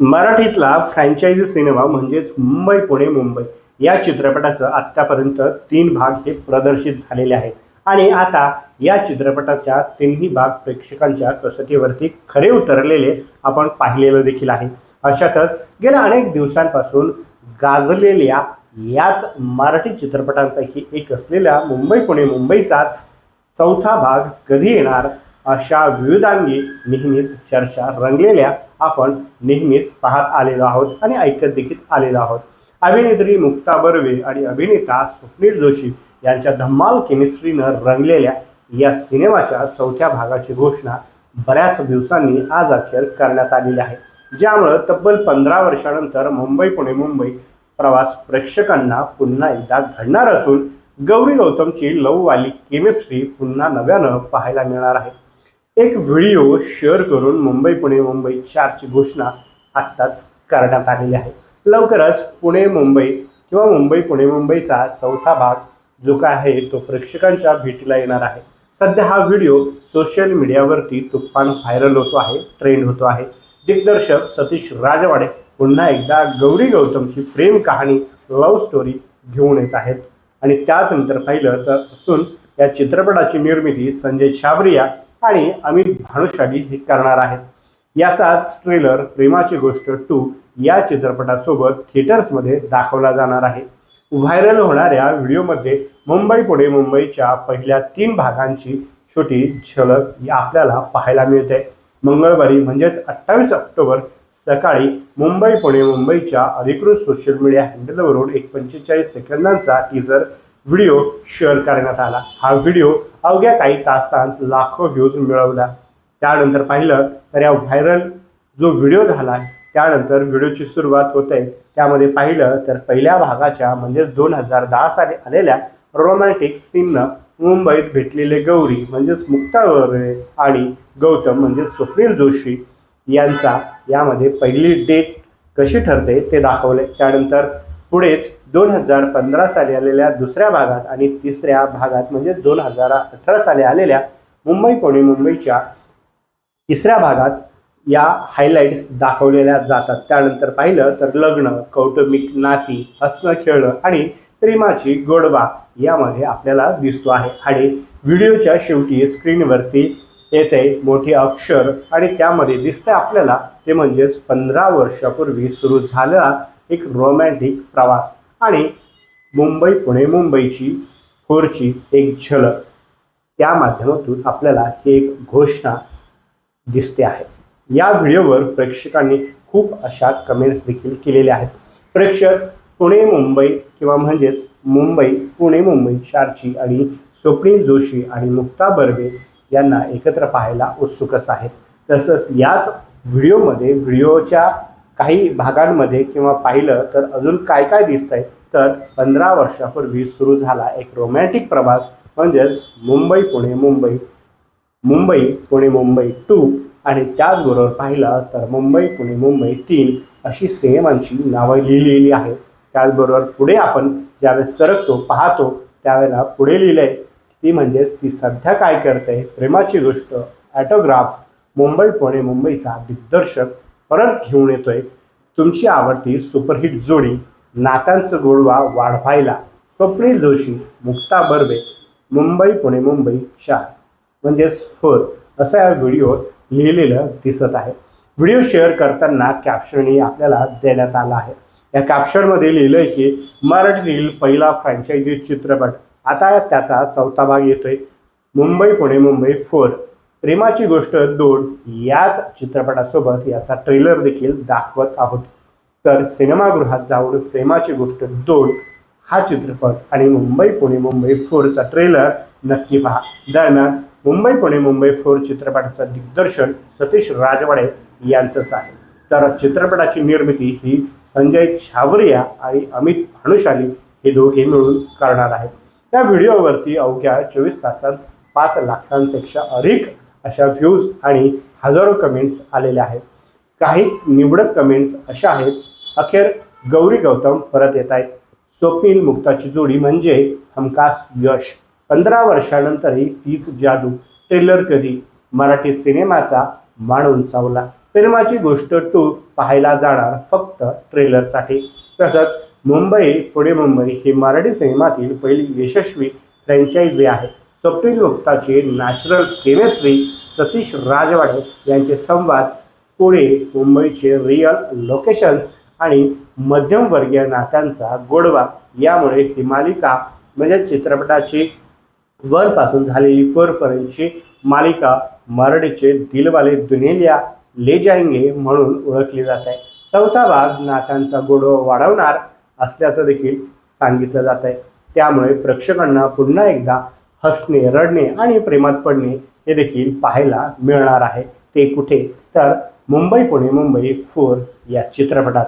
मराठीतला franchise cinema म्हणजेच मुंबई पुणे मुंबई या चित्रपटाचं आत्तापर्यंत तीन भाग हे प्रदर्शित झालेले आहेत. आणि आता या चित्रपटाच्या तिन्ही भाग प्रेक्षकांच्या कसोटीवरती खरे उतरलेले आपण पाहिलेलं देखील आहे. अशातच गेल्या अनेक दिवसांपासून गाजलेल्या याच मराठी चित्रपटांपैकी एक असलेल्या मुंबई पुणे मुंबईचाच चौथा भाग कधी येणार अशा विविधांगी नेहमीच चर्चा रंगलेल्या आपण नेहमीच पाहत आलेलो आहोत आणि ऐकत देखील आलेलो आहोत. अभिनेत्री मुक्ता बर्वे आणि अभिनेता स्वप्नील जोशी यांच्या धम्माल केमिस्ट्रीनं रंगलेल्या या सिनेमाच्या चौथ्या भागाची घोषणा बऱ्याच दिवसांनी आज अखेर करण्यात आलेली आहे. ज्यामुळं तब्बल पंधरा वर्षानंतर मुंबई पुणे मुंबई प्रवास प्रेक्षकांना पुन्हा एकदा घडणार असून गौरी गौतमची लववाली केमिस्ट्री पुन्हा नव्यानं पाहायला मिळणार आहे. एक व्हिडिओ शेअर करून मुंबई पुणे मुंबई चारची घोषणा आत्ताच करण्यात आलेली आहे. लवकरच पुणे मुंबई किंवा मुंबई पुणे मुंबईचा चौथा भाग जो काय आहे तो प्रेक्षकांच्या भेटीला येणार आहे. सध्या हा व्हिडिओ सोशल मीडियावरती तुफान व्हायरल होतो आहे ट्रेंड होतो आहे. दिग्दर्शक सतीश राजवाडे पुन्हा एकदा गौरी गौतमची प्रेम कहाणी लव्ह स्टोरी घेऊन येत आहेत. आणि त्याचनंतर पाहिलं तर असून या चित्रपटाची निर्मिती संजय छाबरिया आणि अमित भानुशाली हे करणार आहेत. याचाच ट्रेलर प्रेमाची गोष्ट टू या चित्रपटासोबत थिएटर्समध्ये दाखवला जाणार आहे. व्हायरल होणाऱ्या व्हिडिओमध्ये मुंबई पुणे मुंबईच्या पहिल्या तीन भागांची छोटी झलक ही आपल्याला पाहायला मिळते. मंगळवारी म्हणजेच अठ्ठावीस ऑक्टोबर सकाळी मुंबई पुणे मुंबईच्या अधिकृत सोशल मीडिया हँडलवरून एक पंचेचाळीस सेकंदांचा टीजर व्हिडिओ शेअर करण्यात आला. हा व्हिडिओ अवघ्या काही तासांत लाखो व्ह्यूज मिळवला. त्यानंतर पाहिलं तर या व्हायरल जो व्हिडिओ झाला त्यानंतर व्हिडिओची सुरुवात होते. त्यामध्ये पाहिलं तर पहिल्या भागाच्या म्हणजे दोन हजार दहा साली आलेल्या रोमॅन्टिक सीननं मुंबईत भेटलेले गौरी म्हणजेच मुक्ता गौरे आणि गौतम म्हणजेच स्वप्नील जोशी यांचा यामध्ये पहिली डेट कशी ठरते ते दाखवले. त्यानंतर पुढेच दोन हजार पंधरा साली आलेल्या दुसऱ्या भागात आणि तिसऱ्या भागात म्हणजे दोन हजार अठरा साली आलेल्या मुंबई पुणे मुंबईच्या तिसऱ्या भागात या हायलाईट्स दाखवलेल्या जातात. त्यानंतर पाहिलं तर लग्न कौटुंबिक नाती हसणं खेळणं आणि प्रेमाची गोडवा यामध्ये आपल्याला दिसतो आहे. आणि व्हिडिओच्या शेवटी स्क्रीनवरती येते मोठे अक्षर आणि त्यामध्ये दिसतं आपल्याला ते म्हणजेच पंधरा वर्षापूर्वी सुरू झालेला एक रोमॅन्टिक प्रवास आणि मुंबई पुणे मुंबईची फोरची एक झलक. त्या माध्यमातून आपल्याला ही एक घोषणा दिसते आहे. या व्हिडिओवर प्रेक्षकांनी खूप अशा कमेंट्स देखील केलेल्या आहेत. प्रेक्षक पुणे मुंबई किंवा म्हणजेच मुंबई पुणे मुंबई शार्ची आणि स्वप्नील जोशी आणि मुक्ता बर्वे यांना एकत्र पाहायला उत्सुकच आहेत. तसंच याच व्हिडिओमध्ये व्हिडिओच्या काही भागांमध्ये किंवा पाहिलं तर अजून काय काय दिसतंय? तर पंधरा वर्षापूर्वी सुरू झाला एक रोमॅन्टिक प्रवास म्हणजेच मुंबई पुणे मुंबई. मुंबई पुणे मुंबई टू आणि त्याचबरोबर पाहिलं तर मुंबई पुणे मुंबई तीन अशी सिनेमांची नावं लिहिलेली आहेत. त्याचबरोबर पुढे आपण ज्यावेळेस सरकतो पाहतो त्यावेळेला पुढे लिहिलंय. ती म्हणजेच ती सध्या काय करते प्रेमाची गोष्ट ॲटोग्राफ मुंबई पुणे मुंबईचा दिग्दर्शक. परत घेऊन येतोय. तुमची आवडती सुपरहिट जोडी नात्यांचं गोडवा वाढवायला स्वप्नील जोशी मुक्ता बर्वे मुंबई पुणे मुंबई चार. म्हणजेच फोर. असं या व्हिडिओत लिहिलेलं दिसत आहे. व्हिडिओ शेअर करताना कॅप्शनही आपल्याला देण्यात आला आहे. या कॅप्शनमध्ये लिहिलं आहे की मराठीतील पहिला फ्रँचायझी चित्रपट. आता त्याचा चौथा भाग येतोय. मुंबई पुणे मुंबई फोर. प्रेमाची गोष्ट दोन याच चित्रपटासोबत याचा ट्रेलर देखील दाखवत आहोत. तर सिनेमागृहात जाऊन प्रेमाची गोष्ट दोन हा चित्रपट आणि मुंबई पुणे मुंबई फोरचा ट्रेलर नक्की पहा. दरम्यान मुंबई पुणे मुंबई फोर चित्रपटाचं दिग्दर्शन सतीश राजवाडे यांचंच आहे. तर चित्रपटाची निर्मिती ही संजय छावरिया आणि अमित भानुशाली हे दोघे मिळून करणार आहेत. त्या व्हिडिओवरती अवघ्या चोवीस तासात पाच लाखांपेक्षा अधिक अशा व्ह्यूज आणि हजारो कमेंट्स आलेल्या आहेत. काही निवडक कमेंट्स अशा आहेत. अखेर गौरी गौतम परत येत आहेत. स्वप्नील मुक्ताची जोडी म्हणजे हमखास यश. पंधरा वर्षानंतरही तीच जादू ट्रेलर कधी मराठी सिनेमाचा मान उंचावला प्रेमाची गोष्ट टू पाहायला जाणार फक्त ट्रेलरसाठी तसंच मुंबई पुढे मुंबई ही मराठी सिनेमातील पहिली यशस्वी फ्रँचायझी आहे. स्वप्नील गुप्ताचे नॅचरल केमिस्ट्री सतीश राजवाडे यांचे संवाद पुणे मुंबईचे रिअल लोकेशन्स आणि मध्यमवर्गीय नात्यांचा गोडवा यामुळे ही मालिका म्हणजे चित्रपटाची वरपासून झालेली फोरपर्यंतची मालिका मराठीचे दिलवाले दुनिया ले जाएंगे म्हणून ओळखली जात. आहे चौथा भाग नात्यांचा गोडवा वाढवणार असल्याचं देखील सांगितलं जात आहे त्यामुळे प्रेक्षकांना पुन्हा एकदा हसणे रडणे आणि प्रेमात पडणे हे देखील पाहायला मिळणार आहे. ते कुठे? तर मुंबई पुणे मुंबई फोर या चित्रपटात.